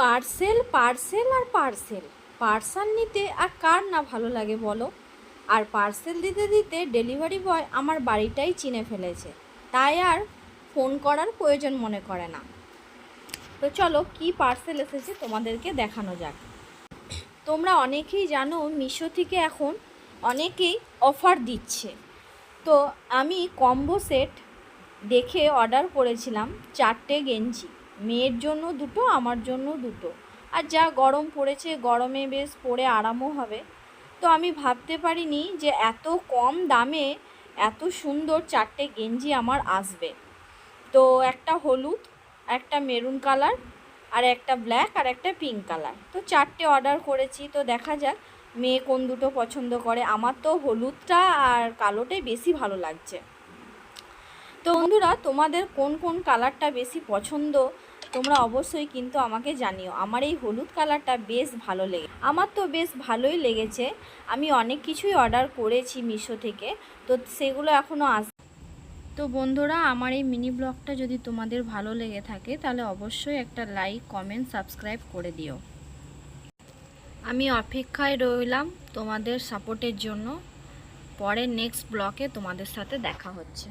Parcel parcel আর parcel. Parcel নিতে আর কার না ভালো লাগে বলো? আর পার্সেল দিতে দিতে ডেলিভারি বয় আমার বাড়িটাই চিনে ফেলেছে। তাই আর ফোন করার প্রয়োজন মনে করে না। তো চলো, কি পার্সেল এসেছে তোমাদেরকে দেখানো যাক। তোমরা অনেকেই জানো মিশো থেকে এখন অনেকেই অফার দিচ্ছে। তো আমি কম্বো সেট দেখে অর্ডার করেছিলাম চারটে গেঞ্জি। মেয়ের জন্য দুটো, আমার জন্য দুটো। আর যা গরম পড়েছে, গরমে বেশ পরে আরামও হবে। তো আমি ভাবতে পারিনি যে এত কম দামে এত সুন্দর চারটে গেঞ্জি আমার আসবে। তো একটা হলুদ, একটা মেরুন কালার, আর একটা ব্ল্যাক, আর একটা পিঙ্ক কালার। তো চারটে অর্ডার করেছি, তো দেখা যাক মেয়ে কোন দুটো পছন্দ করে। আমার তো হলুদটা আর কালোটাই বেশি ভালো লাগছে। তো বন্ধুরা, তোমাদের কোন কোন কালারটা বেশি পছন্দ? তোমরা অবশ্যই কিন্তু আমাকে জানিও। আমার এই হলুদ কালারটা বেশ ভালো লেগে, আমার তো বেশ ভালোই লেগেছে। আমি অনেক কিছুই অর্ডার করেছি মিশো থেকে, তো সেগুলো এখনও আস, তো বন্ধুরা, আমার এই মিনি ব্লগটা যদি তোমাদের ভালো লেগে থাকে, তাহলে অবশ্যই একটা লাইক, কমেন্ট, সাবস্ক্রাইব করে দিও। আমি অপেক্ষায় রইলাম তোমাদের সাপোর্টের জন্য। পরে নেক্সট ব্লকে তোমাদের সাথে দেখা হচ্ছে।